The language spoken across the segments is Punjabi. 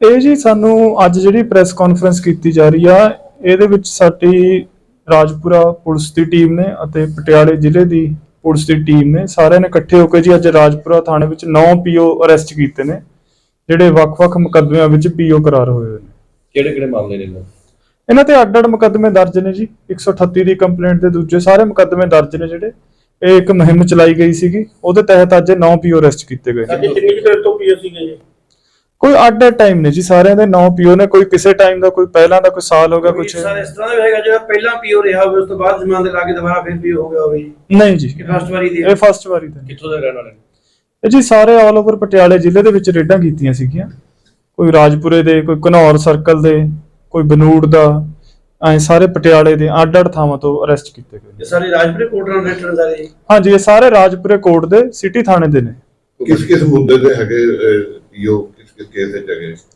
ਇਹ ਜੀ ਸਾਨੂੰ ਅੱਜ ਜਿਹੜੀ ਪ੍ਰੈਸ ਕਾਨਫਰੰਸ ਕੀਤੀ ਜਾ ਰਹੀ ਆ ਇਹਦੇ ਵਿੱਚ ਸਾਡੀ ਰਾਜਪੁਰਾ ਪੁਲਿਸ ਦੀ ਟੀਮ ਨੇ ਅਤੇ ਪਟਿਆਲੇ ਜ਼ਿਲ੍ਹੇ ਦੀ ਪੁਲਿਸ ਦੀ ਟੀਮ ਨੇ ਸਾਰਿਆਂ ਨੇ ਇਕੱਠੇ ਹੋ ਕੇ ਜੀ ਅੱਜ ਰਾਜਪੁਰਾ ਥਾਣੇ ਵਿੱਚ 9 ਪੀਓ ਅਰੈਸਟ ਕੀਤੇ ਨੇ ਜਿਹੜੇ ਵੱਖ-ਵੱਖ ਮੁਕੱਦਮਿਆਂ ਵਿੱਚ ਪੀਓ ਕਰਾਰ ਹੋਏ ਹੋਏ ਨੇ। ਕਿਹੜੇ ਕਿਹੜੇ ਮਾਮਲੇ ਨੇ ਇਹਨਾਂ? ਤੇ ਅੱਡ-ਅੱਡ ਮੁਕੱਦਮੇ ਦਰਜ ਨੇ ਜੀ 138 ਦੀ ਕੰਪਲੇਂਟ ਦੇ ਦੂਜੇ ਸਾਰੇ ਮੁਕੱਦਮੇ ਦਰਜ ਨੇ ਜਿਹੜੇ ਇਹ ਇੱਕ ਮੁਹਿੰਮ ਚਲਾਈ ਗਈ ਸੀਗੀ ਉਹਦੇ ਤਹਿਤ ਅੱਜ 9 ਪੀਓ ਅਰੈਸਟ ਕੀਤੇ ਗਏ ਨੇ। ਕਿੰਨੀ ਕੁ ਦੇਰ ਤੋਂ ਪੀਓ ਸੀਗੇ ਜੀ? ਕੋਈ ਅੱਡ ਟਾਈਮ ਨੇ ਜੀ ਸਾਰਿਆਂ ਦੇ 9 ਪੀਓ ਨੇ ਕੋਈ ਕਿਸੇ ਟਾਈਮ ਦਾ ਕੋਈ ਪਹਿਲਾਂ ਦਾ ਕੋਈ ਸਾਲ ਹੋ ਗਿਆ ਕੁਝ ਸਰ ਇਸ ਤਰ੍ਹਾਂ ਦਾ ਵੀ ਹੈਗਾ ਜਿਹੜਾ ਪਹਿਲਾਂ ਪੀਓ ਰਿਹਾ ਹੋਵੇ ਉਸ ਤੋਂ ਬਾਅਦ ਜ਼ਮਾਨਤ ਲਾ ਕੇ ਦੁਬਾਰਾ ਫਿਰ ਪੀਓ ਹੋ ਗਿਆ ਹੋਵੇ। ਨਹੀਂ ਜੀ। ਕਿ ਫਸਟ ਵਾਰੀ ਦੀ ਇਹ ਫਸਟ ਵਾਰੀ ਤਾਂ ਨਹੀਂ। ਕਿੱਥੋਂ ਦੇ ਰਹਿਣ ਵਾਲੇ ਨੇ? ਇਹ ਜੀ ਸਾਰੇ ਆਲ ਓਵਰ ਪਟਿਆਲੇ ਜ਼ਿਲ੍ਹੇ ਦੇ ਵਿੱਚ ਰੇਡਾਂ ਕੀਤੀਆਂ ਸੀਗੀਆਂ। ਕੋਈ ਰਾਜਪੁਰੇ ਦੇ ਕੋਈ ਘਨੌਰ ਸਰਕਲ ਦੇ ਕੋਈ ਬਨੂੜ ਦਾ ਐ ਸਾਰੇ ਪਟਿਆਲੇ ਦੇ ਅੱਡ-ਅੱਡ ਥਾਵਾਂ ਤੋਂ ਅਰੈਸਟ ਕੀਤੇ ਗਏ ਇਹ ਨੇ ਸਾਰੇ ਰਾਜਪੁਰੇ ਕੋਰਟ ਨਾਲ ਰਿਲੇਟਡ ਸਾਰੇ? ਜੀ ਹਾਂਜੀ ਇਹ ਸਾਰੇ ਰਾਜਪੁਰੇ ਕੋਰਟ ਦੇ ਸਿਟੀ ਥਾਣੇ ਦੇ ਨੇ। ਕਿਸ ਕਿਸ ਮੁੱਦੇ ਤੇ ਹੈਗੇ ਯੋ ਕਿਸ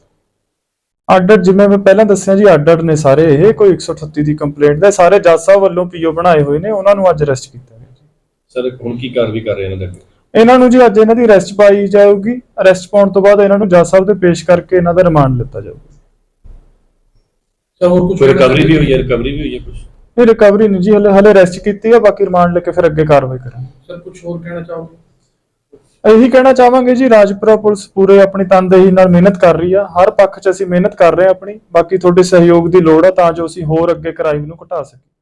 ਜਿਵੇਂ ਮੈਂ ਪਹਿਲਾਂ ਦੱਸਿਆ ਜੀ ਅੱਡ-ਅੱਡ ਨੇ ਸਾਰੇ ਇਹ ਕੋਈ 138 ਦੀ ਕੰਪਲੇਂਟ ਦਾ ਸਾਰੇ ਜੱਜ ਸਾਹਿਬ ਵੱਲੋਂ ਪੀਓ ਬਣਾਏ ਹੋਏ ਨੇ ਉਹਨਾਂ ਨੂੰ ਅੱਜ ਅਰੈਸਟ ਕੀਤਾ ਗਿਆ ਜੀ। ਸਰ ਹੁਣ ਕੀ ਕਾਰਵਾਈ ਕਰ ਰਹੇ ਇਹਨਾਂ ਦੇ ਅੱਗੇ? ਇਹਨਾਂ ਨੂੰ ਜੀ ਅੱਜ ਇਹਨਾਂ ਦੀ ਅਰੈਸਟ ਪਾਈ ਜਾਊਗੀ। ਅਰੈਸਟ ਪਾਉਣ ਤੋਂ ਬਾਅਦ ਇਹਨਾਂ ਨੂੰ ਜੱਜ ਸਾਹਿਬ ਦੇ ਪੇਸ਼ ਕਰਕੇ ਇਹਨਾਂ ਦਾ ਰਿਮਾਂਡ ਲਿੱਤਾ ਜਾਊਗਾ। ਸਰ ਹੋਰ ਕੁਝ ਕੋਈ ਰਿਕਵਰੀ ਵੀ ਹੋਈ ਹੈ ਰਿਕਵਰੀ ਵੀ ਹੋਈ ਹੈ ਕੁਝ ਇਹ ਰਿਕਵਰੀ ਨਹੀਂ ਜੀ ਹਲੇ ਹਲੇ ਅਰੈਸਟ ਕੀਤੀ ਆ ਬਾਕੀ ਰਿਮਾਂਡ ਲੈ ਕੇ ਫਿਰ ਅੱਗੇ ਕਾਰਵਾਈ ਕਰਾਂਗੇ। ਸਰ ਕੁਝ ਹੋਰ ਕਹਿਣਾ ਚਾਹੋਗੇ? ਇਹੀ ਕਹਿਣਾ ਚਾਹਾਂਗੇ ਜੀ, ਰਾਜਪੁਰਾ ਪੁਲਿਸ ਪੂਰੇ ਆਪਣੀ ਤਨਦੇਹੀ ਨਾਲ ਮਿਹਨਤ ਕਰ ਰਹੀ ਆ। ਹਰ ਪੱਖ 'ਚ ਅਸੀਂ ਮਿਹਨਤ ਕਰ ਰਹੇ ਆ ਆਪਣੀ। ਬਾਕੀ ਤੁਹਾਡੇ ਸਹਿਯੋਗ ਦੀ ਲੋੜ ਆ ਤਾਂ ਜੋ ਅਸੀਂ ਹੋਰ ਅੱਗੇ ਕ੍ਰਾਈਮ ਨੂੰ ਘਟਾ ਸਕੀਏ।